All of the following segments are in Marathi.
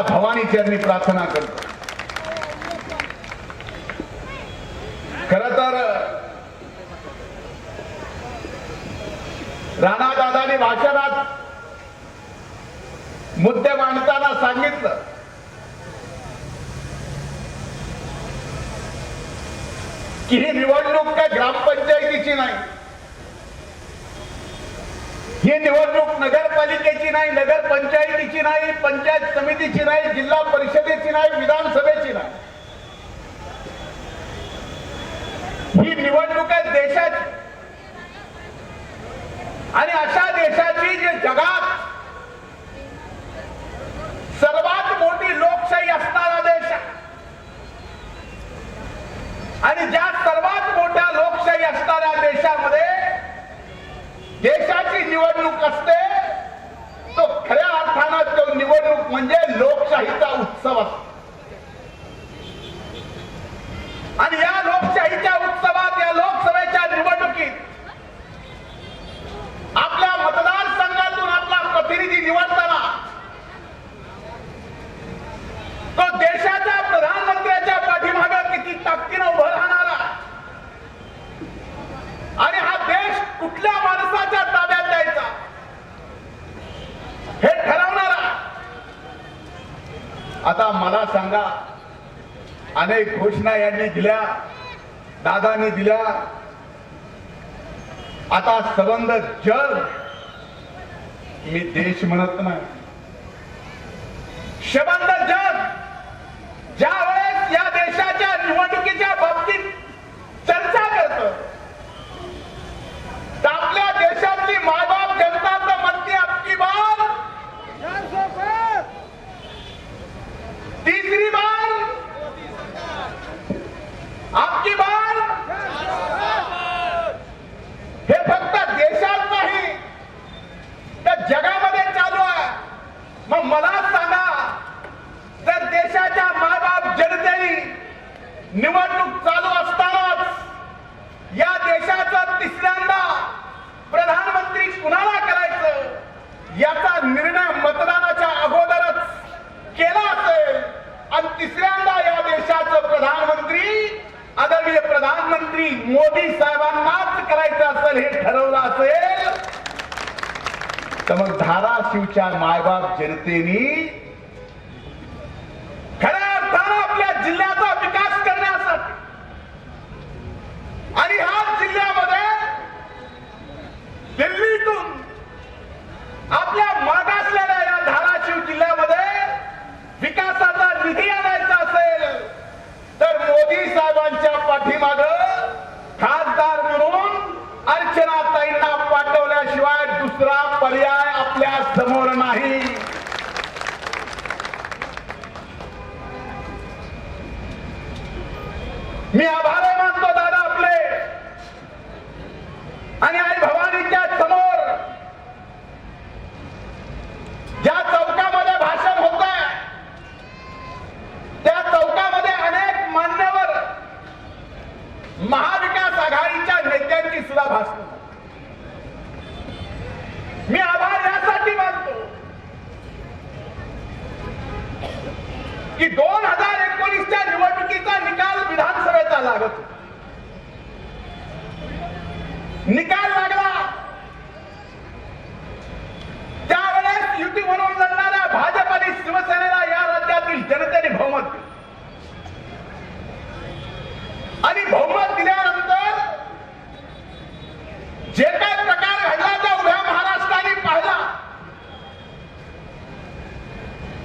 माता भवानी चरणी प्रार्थना करतो. खर तर राणा दादानी भाषणात मुद्दे मांडताना सांगितलं. की ही निवडणूक काय ग्रामपंचायतीची नाही. ही निवडणूक नगरपालिकेची नाही नगरपंचायतीची नाही पंचायत समितीची नाही जिल्हा परिषदेची नाही विधानसभेची नाही. ही निवडणूक आहे देशाची. आणि अशा देशाची जे जगात सर्वात मोठी लोकशाही असणारा देश आणि ज्या सर्वात मोठ्या लोकशाही असणाऱ्या देशामध्ये देशाची निवडणूक असते तो खऱ्या अर्थानं तो निवडणूक म्हणजे लोकशाहीचा उत्सव असतो. आणि या लोकशाहीच्या उत्सवात या लोकसभेच्या निवडणुकीत आपल्या मतदारसंघातून आपला प्रतिनिधी निवडताना तो देशाच्या प्रधानमंत्र्याच्या पाठीमागे किती ताकदीनं उभं राहणारा आणि हा देश कुठल्या माणसाच्या ताब्यात द्यायचा हे ठरवणारा आता मला सांगा अनेक घोषणा यांनी दिल्या दादानी दिल्या. आता संबंध जग मी देश म्हणत नाही. शबंध जग ज्या वेळेस या देशाच्या निवडणुकीच्या बाबतीत चर्चा करत तर आपल्या देशातली मायबाप जनता तर म्हणते अबकी बार तीसरी बार आपकी बार हे फक्त देशात नाही तर जगामध्ये चालू आहे मग मला सांगा जर देशाच्या मायबाप जनतेने निवडणूक चालू असतानाच या देशाचं तिसऱ्यांदा प्रधानमंत्री कुणाला करायचं याचा निर्णय मतदानाच्या अगोदरच केला असेल आणि तिसऱ्यांदा या देशाचं प्रधानमंत्री आदरणीय प्रधानमंत्री मोदी साहेबांनाच करायचं असेल हे ठरवलं असेल तर मग धाराशिवच्या मायबाप जनतेने खऱ्या अर्थानं आपल्या जिल्ह्याचा विकास करण्यासाठी आणि ह्या जिल्ह्यामध्ये दिल्लीतून आपल्या मागासलेल्या या धाराशिव जिल्ह्यामध्ये विकासाचा निधी आणायचा असेल तर मोदी साहेबांच्या पाठीमाग खासदार म्हणून अर्चनाताईंना पाठवल्याशिवाय दुसरा पर्याय आपल्यासमोर नाही मी आभार मानतो दादा आपले आणि आई भवानीच्या समोर ज्या चौकामध्ये भाषण होत आहे त्या चौकामध्ये अनेक मान्यवर महाविकास आघाडीच्या नेत्यांची सुद्धा भाषण होतात. मी आभार यासाठी मानतो की दोन हजार एकोणीसच्या निवडणुकीचा निकाल विधानसभेचा लागत निकाल लागला त्यावेळेस युती म्हणून लढणाऱ्या भाजप आणि शिवसेनेला या राज्यातील जनतेने बहुमत दिलं आणि बहुमत दिल्यानंतर जे काही प्रकार घडला त्या उभ्या महाराष्ट्राने पाहिला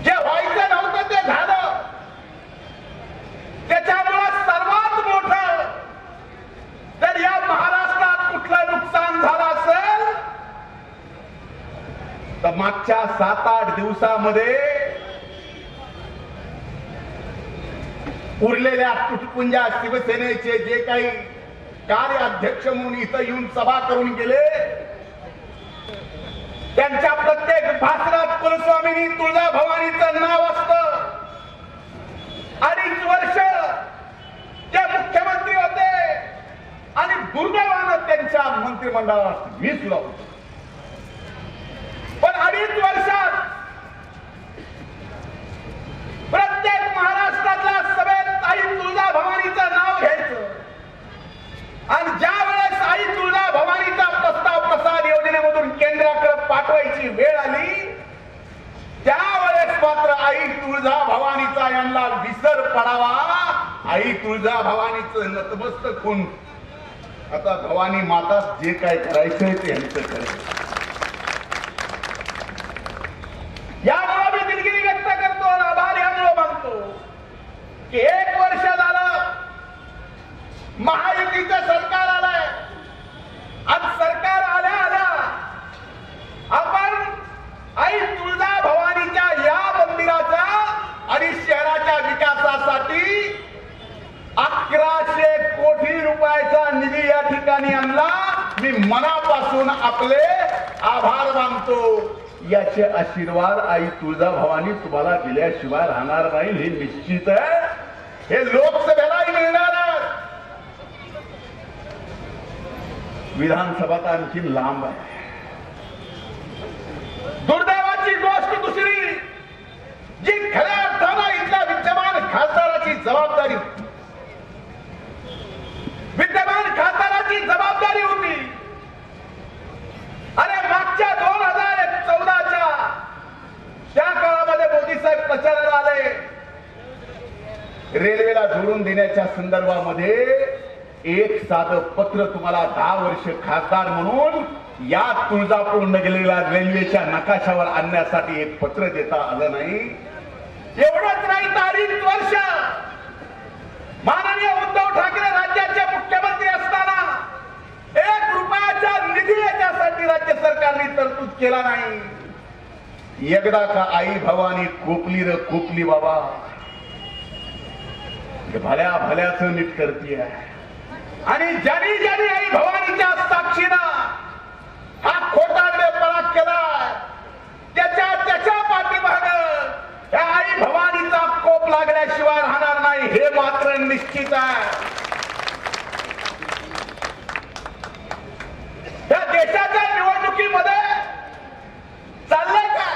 जे व्हायचं नव्हतं ते झालं त्याच्यामुळे सर्वात मोठं जर या महाराष्ट्रात कुठलं नुकसान झालं असेल तर मागच्या सात आठ दिवसामध्ये उरलेल्या तुटपुंजा शिवसेनेचे जे काही कार्य अध्यक्ष म्हणून इथं येऊन सभा करून गेले त्यांच्या प्रत्येक भाषणात कुलस्वामीनी तुळजा भवानीचं नाव असत. अडीच वर्ष ते मुख्यमंत्री होते आणि दुर्दैवानं त्यांच्या मंत्रिमंडळात विसलो पण अडीच वर्षात प्रत्येक महाराष्ट्रातल्या सभेत आई तुळजा भवानीचं नाव घ्यायचं. आणि ज्या वेळेस आई तुळजा भवानीचा प्रस्ताव प्रसाद योजनेमधून केंद्राकडे पाठवायची वेळ आली त्यावेळेस मात्र आई तुळजा भवानीचा यांना विसर पडावा. आई तुळजा भवानीचं नतमस्त खून आता भवानी माता जे काय करायचंय ते यांचं करायचं. याचे आशीर्वाद आई तुळजा भवानी तुम्हाला दिल्याशिवाय राहणार नाही. हे निश्चित आहे. हे लोकसभेलाही मिळणार विधानसभा तर आणखी लांब आहे. दुर्दैवाची गोष्ट दुसरी जी खऱ्या अर्थानं इथल्या विद्यमान खासदाराची जबाबदारी. विद्यमान खासदाराची जबाबदारी होती अरे मागच्या दोन हजार चौदाच्या त्या काळामध्ये मोदी आले रेल्वेला जोडून देण्याच्या संदर्भामध्ये एक साधं पत्र तुम्हाला दहा वर्ष खासदार म्हणून या तुळजापूर नगरीला रेल्वेच्या नकाशावर आणण्यासाठी एक पत्र देता आलं नाही. एवढंच नाही तारीख वर्ष. माननीय उद्धव ठाकरे राज्याचे मुख्यमंत्री असताना एक रुपयाचा निधी याच्यासाठी राज्य सरकारने तरतूद केला नाही. एकदा का आई भवानी कोपली र कोपली बाबा? भल्या भल्याच नीट करते आणि ज्यानी ज्यानी आई भवानीच्या साक्षीनं हा खोटारडेपणा केला त्याच्या त्याच्या पाठीमाग या आई भवानीचा कोप लागल्याशिवाय राहणार नाही हे मात्र निश्चित आहे. या देशाच्या निवडणुकीमध्ये चाललंय काय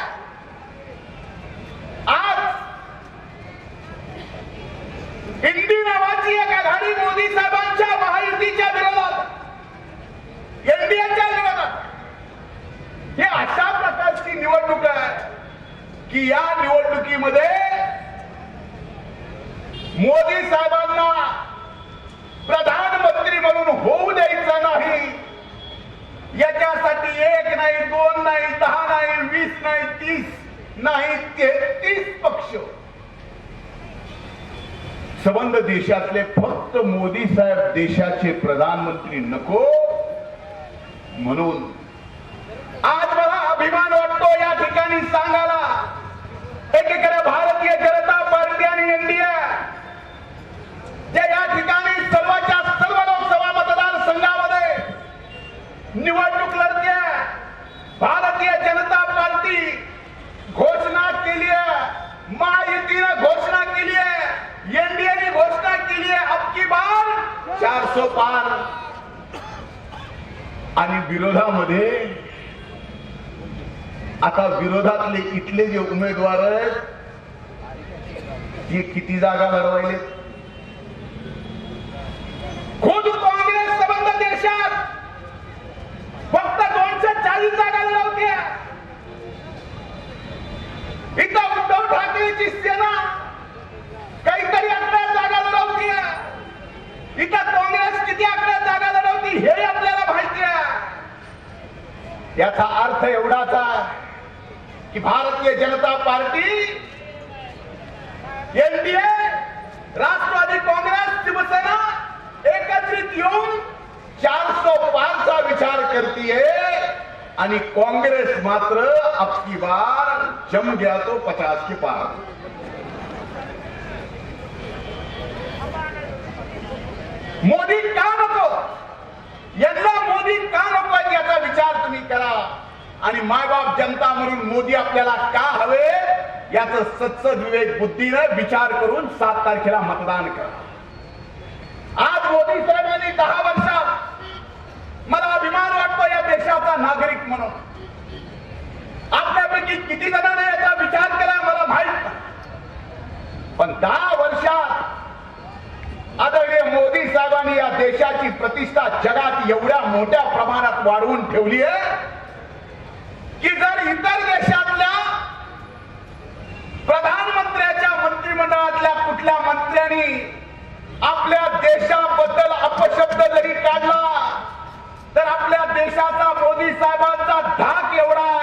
आज इंडी नावाची एक आघाडी मोदी साहेबांच्या महायुतीच्या विरोधात. एनडीएच्या विरोधात. हे अशा प्रकारची निवडणूक आहे की या निवडणुकीमध्ये मोदी साहेबांना प्रधानमंत्री म्हणून होऊ द्यायचं नाही. याच्यासाठी एक नाही दोन नाही दहा नाही वीस नाही तीस नाही तेहतीस पक्ष संबंध देशातले फक्त मोदी साहेब देशाचे प्रधानमंत्री नको म्हणून आज मला अभिमान वाटतो या ठिकाणी सांगायला. एकीकडे भारतीय जनता पार्टी आणि एनडीए जे या ठिकाणी सर्वच्या सर्व लोकसभा मतदारसंघामध्ये निवडणूक लढते भारतीय जनता पार्टी घोषणा केली आहे महायुतीनं घोषणा केली आहे एनडीएने घोषणा की आहे अबकी बार चारसो पार. आणि विरोधामध्ये आता विरोधातले इथले जे उमेदवार आहेत ते किती जागा लढवायले? खुद काँग्रेस संबंध देशात. फक्त दोनशे चाळीस जागा लढवते. इथं उद्धव ठाकरेची सेना काहीतरी इथं काँग्रेस किती अकरा जागा लढवती हे आपल्याला माहिती आहे. याचा अर्थ एवढाच की भारतीय जनता पार्टी एनडीए राष्ट्रवादी काँग्रेस शिवसेना एकत्रित येऊन चारसो पारचा विचार करतीये आणि काँग्रेस मात्र अबकी बार जम गया तो पचास के पार. मोदी का नको? यांना मोदी का नको याचा विचार तुम्ही करा. आणि मायबाप जनता म्हणून मोदी आपल्याला का हवे? याचं सत्सद विवेक बुद्धीनं विचार करून सात तारखेला मतदान करा. आज मोदी साहेबांनी दहा वर्षात मला अभिमान वाटतो या देशाचा नागरिक म्हणून. आपल्यापैकी किती जणांना याचा विचार केला मला माहीत पण दहा वर्षात आदरणीय मोदी साहेबांनी या देशाची प्रतिष्ठा जगात एवढ्या मोठ्या प्रमाणात वाढवून ठेवली आहे की जर इतर देशातल्या प्रधानमंत्र्याच्या मंत्रिमंडळातल्या कुठल्या मंत्र्यांनी आपल्या देशाबद्दल अपशब्द जरी काढला तर आपल्या देशाचा मोदी साहेबांचा धाक एवढा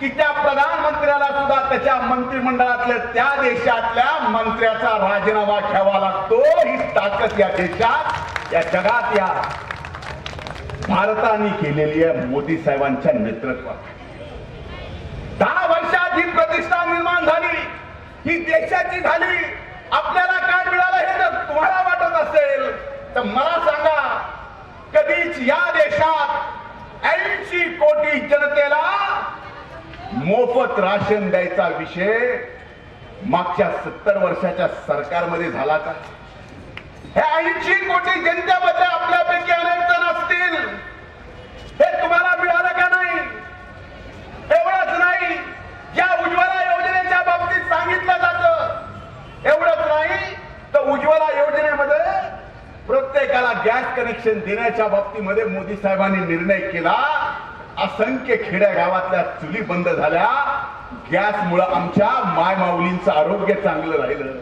की त्या प्रधानमंत्र्याला सुद्धा त्याच्या मंत्रिमंडळातल्या त्या देशातल्या मंत्र्याचा राजीनामा घ्यावा लागतो. ही ताकद या देशात या जगात या भारताने केलेली आहे मोदी साहेबांच्या नेतृत्वात. दहा वर्षात ही प्रतिष्ठा निर्माण झाली. ही देशाची झाली. आपल्याला काय मिळालं हे जर तुम्हाला वाटत असेल तर मला सांगा कधीच या देशात ऐंशी कोटी जनतेला मोफत राशन द्यायचा विषय मागच्या सत्तर वर्षाच्या सरकारमध्ये झाला का? हे ऐंशी कोटी जनतेमध्ये आपल्यापैकी अनेक जण असतील हे तुम्हाला मिळालं का नाही? एवढंच नाही. या उज्ज्वला योजनेच्या बाबतीत सांगितलं जात. एवढंच नाही तर उज्ज्वला योजनेमध्ये प्रत्येकाला गॅस कनेक्शन देण्याच्या बाबतीमध्ये मोदी साहेबांनी निर्णय केला. असंख्य खेड्या गावातल्या चुली बंद झाल्या. गॅसमुळे आमच्या मायमाऊलींचं आरोग्य चांगलं राहिलं.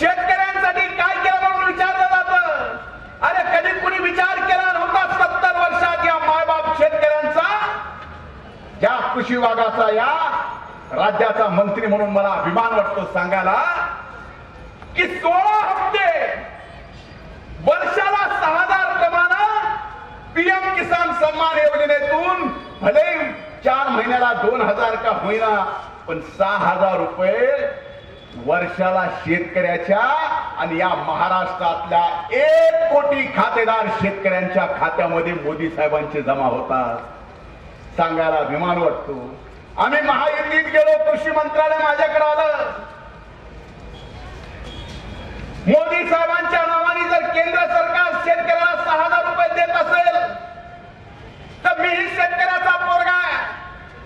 शेतकऱ्यांसाठी काय केलं म्हणून विचारलं जात? अरे कधी कुणी विचार केला नव्हता सत्तर वर्षात या मायबाप शेतकऱ्यांचा? या कृषी विभागाचा या राज्याचा मंत्री म्हणून मला अभिमान वाटतो सांगायला की सोळा हप्ते वर्षाला सहा हजार प्रमाणे पीएम किसान सन्मान योजनेतून भले चार महिन्याला दोन हजार का होईना पण सहा हजार रुपये वर्षाला शेतकऱ्याच्या आणि या महाराष्ट्रातल्या एक कोटी खातेदार शेतकऱ्यांच्या खात्यामध्ये मोदी साहेबांचे जमा होतात. सांगायला अभिमान वाटतो. आम्ही महायुतीत गेलो कृषी मंत्रालय माझ्याकडे आलं. मोदी साहेबांच्या नावाने जर केंद्र सरकार शेतकऱ्याला सहा हजार रुपये देत असेल तर मीही शेतकऱ्याचा पोरगा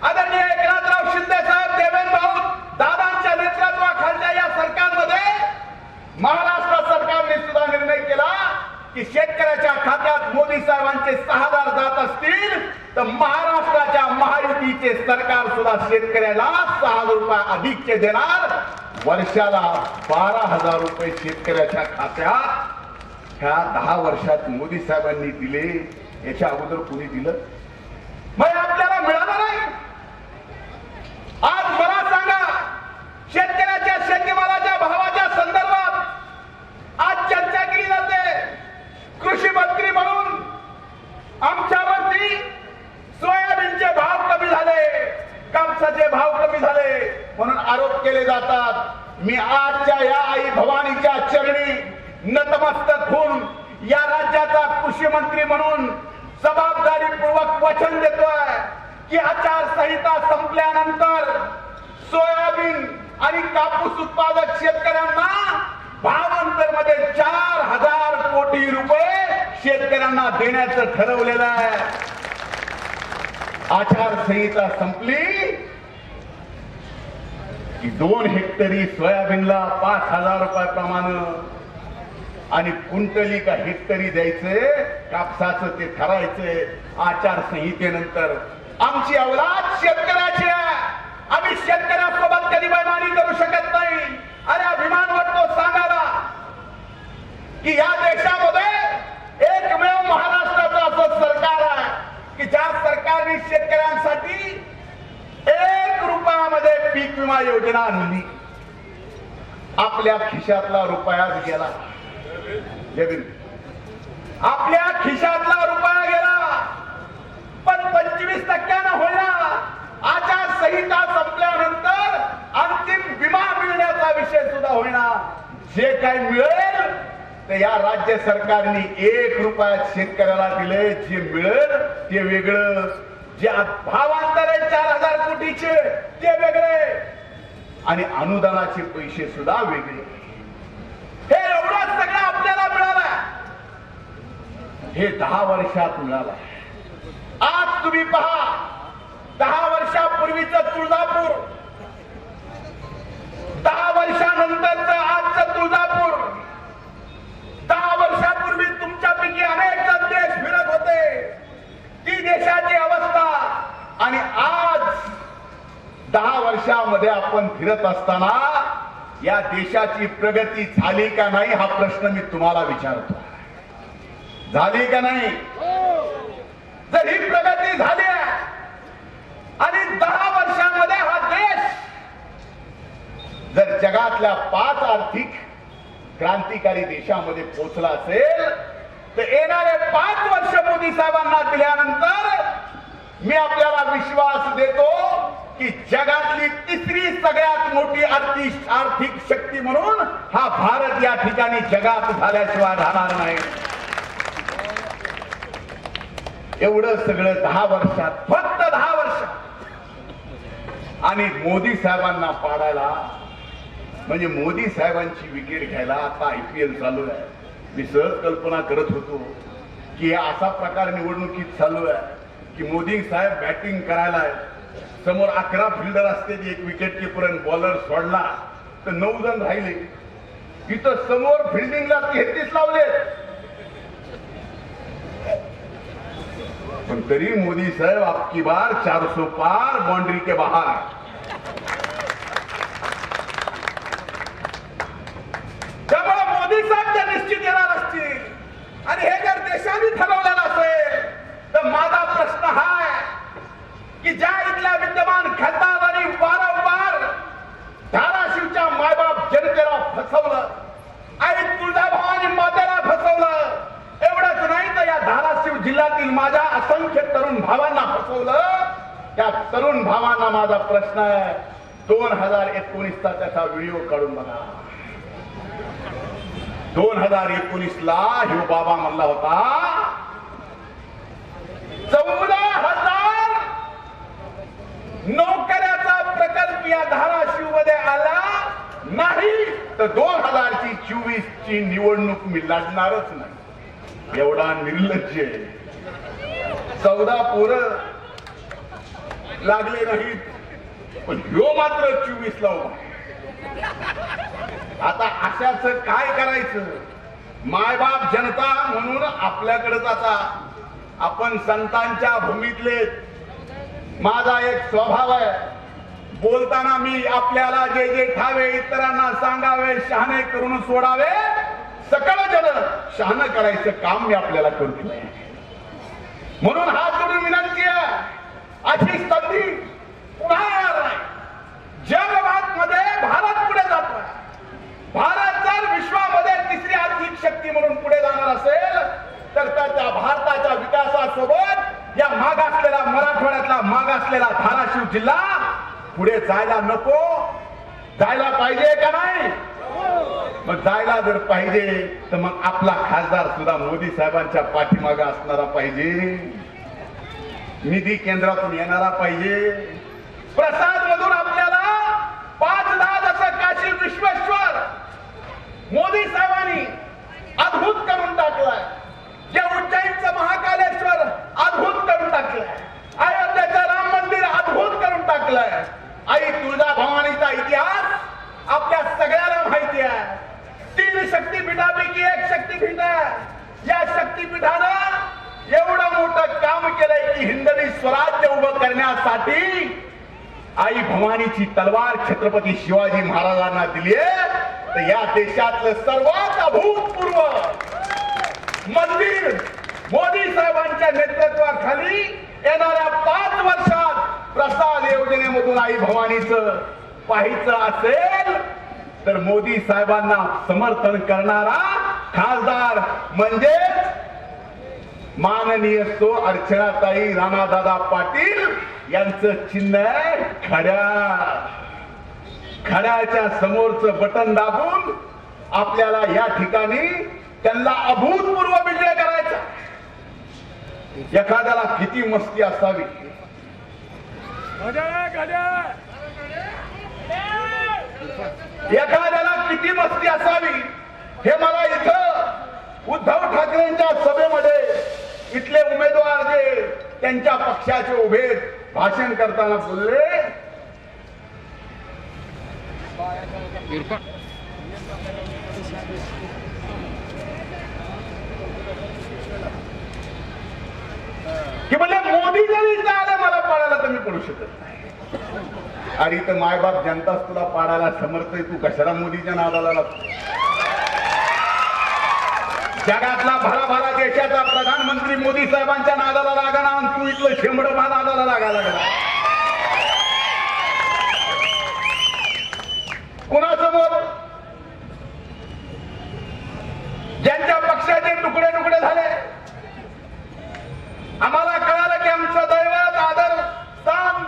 आदरणीय एकनाथराव शिंदे साहेब देवेंद्र भाऊ दादांच्या नेतृत्वाखालच्या या सरकारमध्ये महाराष्ट्र सरकारने सुद्धा निर्णय केला की शेतकऱ्याच्या खात्यात मोदी साहेबांचे सहा हजार जात असतील तर महाराष्ट्राच्या महायुतीचे सरकार सुद्धा शेतकऱ्याला सहा हजार रुपये अधिकचे देणार. वर्षाला बारा हजार रुपये शेतकऱ्याच्या खात्यात ह्या दहा वर्षात मोदी साहेबांनी दिले याच्या अगोदर कोणी दिलं मग आपल्याला मिळालं नाही आज मला सांगा शेतकऱ्याच्या शेतीमालाच्या भावाच्या संदर्भात आज चर्चा केली जाते कृषी मंत्री म्हणून आमच्यावरती सोयाबीनचे भाव कमी झाले कापसाचे भाव कमी झाले म्हणून आरोप केले जातात मी आजच्या या आई भवानीच्या चरणी नतमस्तक होऊन या राज्याचा कृषी मंत्री म्हणून जबाबदारीपूर्वक वचन देतोय की आचारसंहिता संपल्यानंतर सोयाबीन आणि कापूस उत्पादक शेतकऱ्यांना भावांतरमध्ये चार हजार कोटी रुपये शेतकऱ्यांना देण्याचं ठरवलेलं आहे. आचारसंहिता संपली की दोन हेक्टरी सोयाबीनला पाच हजार रुपयाप्रमाणे आणि कुंटली का हेक्टरी द्यायचे कापसाचं ते ठरायचे आचारसंहितेनंतर. आमची अवलाद शेतकऱ्याची आम्ही शेतकऱ्यासोबत कधी बैमानी करू शकत नाही. अरे अभिमान वाटतो सांगायला की या देशामध्ये एकमेव महाराष्ट्राचं असं सरकार आहे की ज्या सरकारने शेतकऱ्यांसाठी एक रुपयामध्ये पीक विमा योजना आणली. आपल्या खिशातला रुपयाच गेला. आपल्या खिशातला रुपया गेला पण पंचवीस टक्क्यानं होईना. आचारसंहिता संपल्यानंतर अंतिम विमा मिळण्याचा विषय सुद्धा होईना. जे काही मिळेल ते या राज्य सरकारने एक रुपयात शेतकऱ्याला दिले. जे मिळेल ते वेगळं. जे भावांतर आहे चार हजार कोटीचे ते वेगळे. आणि अनुदानाचे पैसे सुद्धा वेगळे हे एवढं सगळं आपल्याला मिळालं हे दहा वर्षात मिळालं आज तुम्ही पहा दहा वर्षापूर्वीच तुळजापूर. दहा वर्षानंतरच आजचं तुळजापूर. दहा वर्षापूर्वी तुमच्यापैकी अनेक जण देश फिरत होते. ती देशाची अवस्था. आणि आज दहा वर्षामध्ये आपण फिरत असताना या देशाची प्रगती झाली का नाही हा प्रश्न मी तुम्हाला विचारतो झाली का नाही? जर ही प्रगती झाली आणि दहा वर्षामध्ये हा देश जर जगातल्या पाच आर्थिक क्रांतिकारी देशामध्ये पोहोचला असेल तर येणारे पाच वर्ष मोदी साहेबांना दिल्यानंतर मी आपल्याला विश्वास देतो की जगातली तिसरी सगळ्यात मोठी आर्थिक आर्थिक शक्ती म्हणून हा भारत या ठिकाणी जगात झाल्याशिवाय राहणार नाही. एवढं सगळं दहा वर्षात फक्त दहा वर्षात आणि मोदी साहेबांना पाडायला म्हणजे मोदी साहेबांची विकेट घ्यायला आता आय पी एल चालू आहे. मी सहज कल्पना करत होतो की असा प्रकार निवडणुकीत चालू आहे की मोदी साहेब बॅटिंग करायला आहे समोर अकरा फिल्डर असते एक विकेट किपर बॉलर सोडला तर नऊ जण राहिले. इथं समोर फिल्डिंगला तेहतीस लावले पण तरी मोदी साहेब आपकी बार चार सौ पार बाउंड्री के बाहर त्यामुळे मोदी साहेब त्या निश्चित येणार असतील आणि हे जर देशाने ठरवलेलं असेल तर माझा प्रश्न हा आहे की ज्या इथल्या विद्यमान खासदारांनी वारंवार धाराशिवच्या मायबाप जनतेला फसवलं आई तुळजाभवानी मातेला फसवलं एवढंच नाही तर या धाराशिव जिल्ह्यातील माझ्या असंख्य तरुण भावांना फसवलं त्या तरुण भावांना माझा प्रश्न आहे दोन हजार एकोणीसचा त्याचा व्हिडिओ काढून बघा दोन हजार एकोणीस ला ह्यो बाबा म्हणला होता चौदा हजार नोकऱ्याचा प्रकल्प या धाराशिवमध्ये आला नाही तर दोन हजारची चोवीस ची निवडणूक मी लढणारच नाही. एवढा निर्लज्ज चौदा पोरं लागले नाहीत पण ह्यो मात्र चोवीस ला उभा आता अशाच काय करायचं? मायबाप जनता म्हणून आपल्याकडेच आता आपण संतांच्या भूमीतले माझा एक स्वभाव आहे. बोलताना मी आपल्याला जे जे ठावे इतरांना सांगावे शहाणे करून सोडावे सकळ जन शहाणं करायचं काम मी आपल्याला करतो म्हणून हा जोडून विनंती आहे अशी संधी पुन्हा येणार नाही? जगभात मध्ये भारत पुढे जातो भारत जर विश्वामध्ये तिसरी आर्थिक शक्ती म्हणून पुढे जाणार असेल तर त्या भारताच्या विकासासोबत या मागासलेला मराठवाड्यातला मागासलेला धाराशिव जिल्हा पुढे जायला नको. जायला पाहिजे का नाही? मग जायला जर पाहिजे तर मग आपला खासदार सुद्धा मोदी साहेबांच्या पाठीमागा असणारा पाहिजे. निधी केंद्रातून येणारा पाहिजे. प्रसाद मधून आपल्याला पाच दहा जसं काशी विश्वेश्वर मोदी साहेब टाकलाय. या उज्जैनचं महाकालेश्वर अद्भुत करून टाकलंय. अयोध्येचं राम मंदिर अद्भुत करून टाकलंय. आई तुळजा भवानीचा इतिहास आपल्या सगळ्याला माहिती आहे. तीन शक्तीपीठापैकी एक शक्तीपीठ आहे. या शक्तीपीठानं एवढं मोठं काम केलंय की हिंदवी स्वराज्य उभं करण्यासाठी आई भवानीची तलवार छत्रपती शिवाजी महाराजांना दिली तर या देशातलं सर्वात अभूतपूर्व मंदिर मोदी साहेबांच्या नेतृत्वाखाली येणाऱ्या पाच वर्षात प्रसाद योजनेमधून आई भवानीचं पाहायचं असेल तर मोदी साहेबांना समर्थन करणारा खासदार म्हणजे माननीय सो अर्चनाताई राणादादा पाटील यांचं चिन्ह आहे खड्या. खड्याच्या समोरचं बटन दाबून आपल्याला या ठिकाणी त्यांना अभूतपूर्व विजय करायचा. एखाद्याला किती मस्ती असावी. एखाद्याला किती मस्ती असावी हे मला इथं उद्धव ठाकरेंच्या सभेमध्ये इथले उमेदवार जे त्यांच्या पक्षाचे उभे भाषण करताना बोलले. की म्हणजे मोदी जरी इथं आले मला पाडायला तर मी पडू शकत नाही. अरे तर मायबाप जनताच तुला पाडायला समर्थ आहे. तू कशाला मोदीच्या नादाला लागतो? जगातला भरा भरा देशाचा प्रधानमंत्री मोदी साहेबांच्या नादाला लागाना आणि तू इथलं शेंबड मा नादाला लागायला लागला कुणासमोर ज्यांच्या पक्षाचे तुकडे तुकडे झाले आम्हाला कळालं की आमचं दैवत आदर स्थान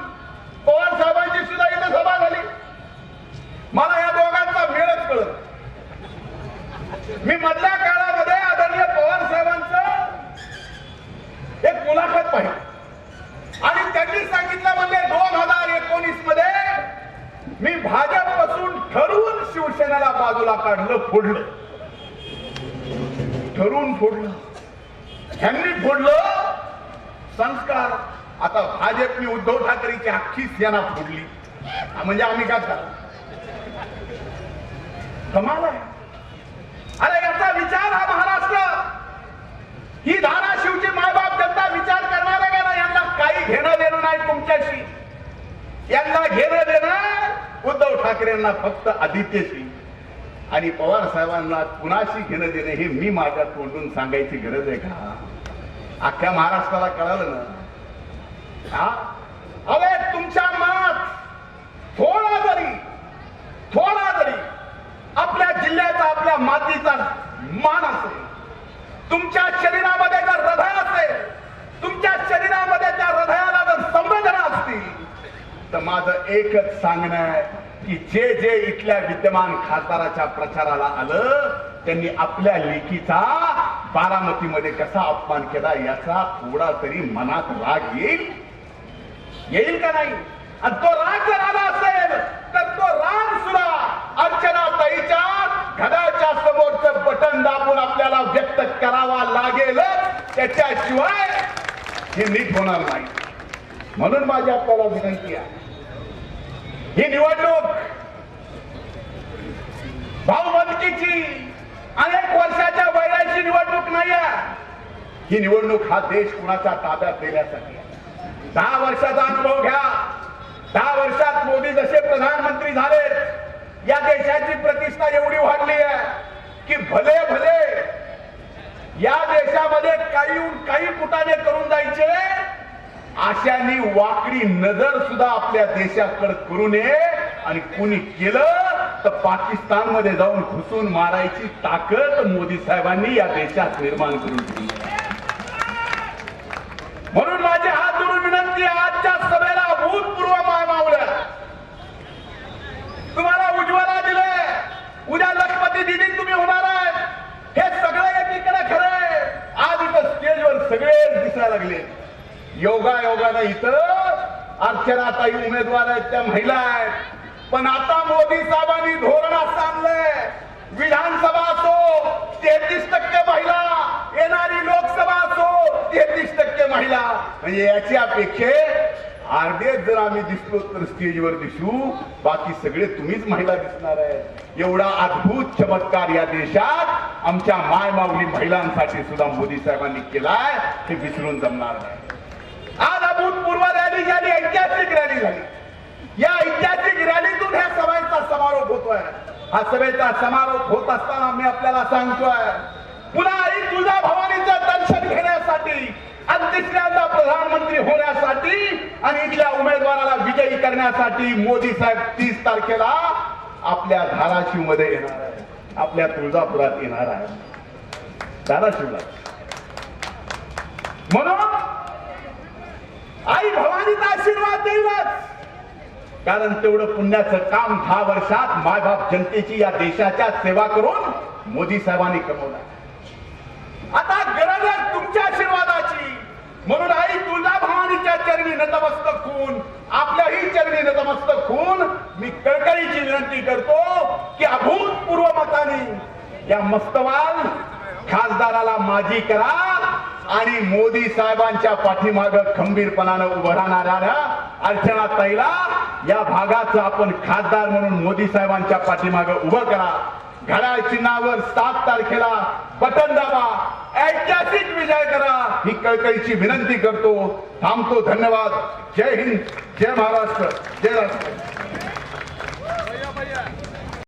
पवार साहेबांची सुद्धा इथं सभा झाली मला या दोघांचा मेळच कळत मी मधल्या काळामध्ये आदरणीय पवार साहेबांचं एक मुलाखत पाहिली आणि त्यांनी सांगितलं म्हणजे दोन हजार एकोणीसमध्ये मी भाजपपासून ठरवून शिवसेनेला बाजूला काढलं फोडलं ठरवून फोडलं ह्यांनी फोडलं संस्कार आता भाजपनी उद्धव ठाकरेची अख्खी सेना फोडली म्हणजे आम्ही काय झालं कमाल आहे अरे याचा विचार हा महाराष्ट्र ही धाराशिवची मायबाप जनता विचार करणार आहे का ना यांना काही घेणं देणं नाही तुमच्याशी. यांना घेणं देणं उद्धव ठाकरेंना फक्त आदित्यशी. आणि पवार साहेबांना कुणाशी घेणं देणं हे मी माझ्या तोंडून सांगायची गरज आहे का? अख्ख्या महाराष्ट्राला कळालं ना? हा? अरे तुमच्या मनात थोडा जरी थोडा जरी आपल्या जिल्ह्याचा आपल्या मातीचा मान असेल तुमच्या शरीरामध्ये जर हृदय असेल तुमच्या शरीरामध्ये त्या हृदयाला जर संवेदना असतील तर माझं एकच सांगणं आहे की जे जे इथल्या विद्यमान खासदाराच्या प्रचाराला आलं त्यांनी आपल्या लेखीचा बारामतीमध्ये कसा अपमान केला याचा थोडा तरी मनात राग येईल. येईल का नाही? आणि तो राग जर आला असेल तर तो राग सुद्धा अर्चना ताईच्या घड्याच्या समोरचं बटन दाबून आपल्याला व्यक्त करावा लागेल त्याच्याशिवाय हे नीट होणार नाही. म्हणून माझी आपल्याला विनंती आहे. ही निवडणूक भाऊबंदकीची अनेक वर्षाच्या वैराची निवडणूक नाही आहे ही निवडणूक हा देश कुणाच्या ताब्यात देण्यासाठी आहे? दहा वर्षाचा अनुभव घ्या. दहा वर्षात मोदी जसे प्रधानमंत्री झाले या देशाची प्रतिष्ठा एवढी वाढली आहे की भले भले या देशामध्ये काही काही पुटाने करून जायचे. अशानी वाकडी नजर सुद्धा आपल्या देशाकडे करू नये. आणि कुणी केलं तर पाकिस्तानमध्ये जाऊन घुसून मारायची ताकद मोदी साहेबांनी या देशात निर्माण करून दिली. म्हणून माझी हात जोडून विनंती आहे आजच्या सभेला भूतपूर्व माय मावल्या तुम्हाला उज्ज्वला दिले उद्या लखपती दिदी तुम्ही होणार आहे हे सगळं एकीकडे खरं आहे आज इथं स्टेजवर सगळेच लागले. योगा योगानं इथं अर्चनाताई उमेदवार आहेत त्या महिला आहेत. पण आता मोदी साहेबांनी धोरण असं आणलंय विधानसभा असो तेहतीस टक्के महिला. येणारी लोकसभा असो तेहतीस टक्के महिला. म्हणजे याची अपेक्षा अर्धेच जर आम्ही दिसलो तर स्टेजवर दिसू बाकी सगळे तुम्हीच महिला दिसणार आहे. एवढा अद्भुत चमत्कार या देशात आमच्या माय माऊली महिलांसाठी सुद्धा मोदी साहेबांनी केलाय हे विसरून जमणार नाही. आज अभूतपूर्व रॅली झाली ऐतिहासिक रॅली झाली. या ऐतिहासिक रॅलीतून ह्या सभेचा समारोप होतोय. हा सभेचा समारोप होत असताना मी आपल्याला सांगतोय पुन्हा आई तुळजा भवानीचं दर्शन घेण्यासाठी आणि तिसऱ्यांदा प्रधानमंत्री होण्यासाठी आणि इथल्या उमेदवाराला विजयी करण्यासाठी मोदी साहेब तीस तारखेला आपल्या धाराशिवमध्ये येणार आहे आपल्या तुळजापुरात येणार आहे धाराशिवला. म्हणून आई भवानीचा आशीर्वाद देईलच. कारण तेवढं पुण्याचं काम दहा वर्षात मायबाप जनतेची या देशाच्या सेवा करून मोदी साहेबांनी कमवलं आता गरज आहे तुमच्या आशीर्वादाची म्हणून आई तुझ्या भवानीच्या चरणी नतमस्तक होऊन आपल्याही चरणी नतमस्तक होऊन मी कळकळीची विनंती करतो की अभूतपूर्व मताने या मस्तवाल खासदाराला माजी करा आणि मोदी साहेबांच्या पाठीमाग खंबीरपणानं उभं राहणाऱ्या अर्चना ताईला या भागाचं आपण खासदार म्हणून मोदी साहेबांच्या पाठीमाग उभं करा. घड्याळ चिन्हावर सात तारखेला बटन दाबा. ऐतिहासिक विजय करा. ही कळकळीची विनंती करतो. थांबतो. धन्यवाद. जय हिंद. जय महाराष्ट्र. जय राष्ट्र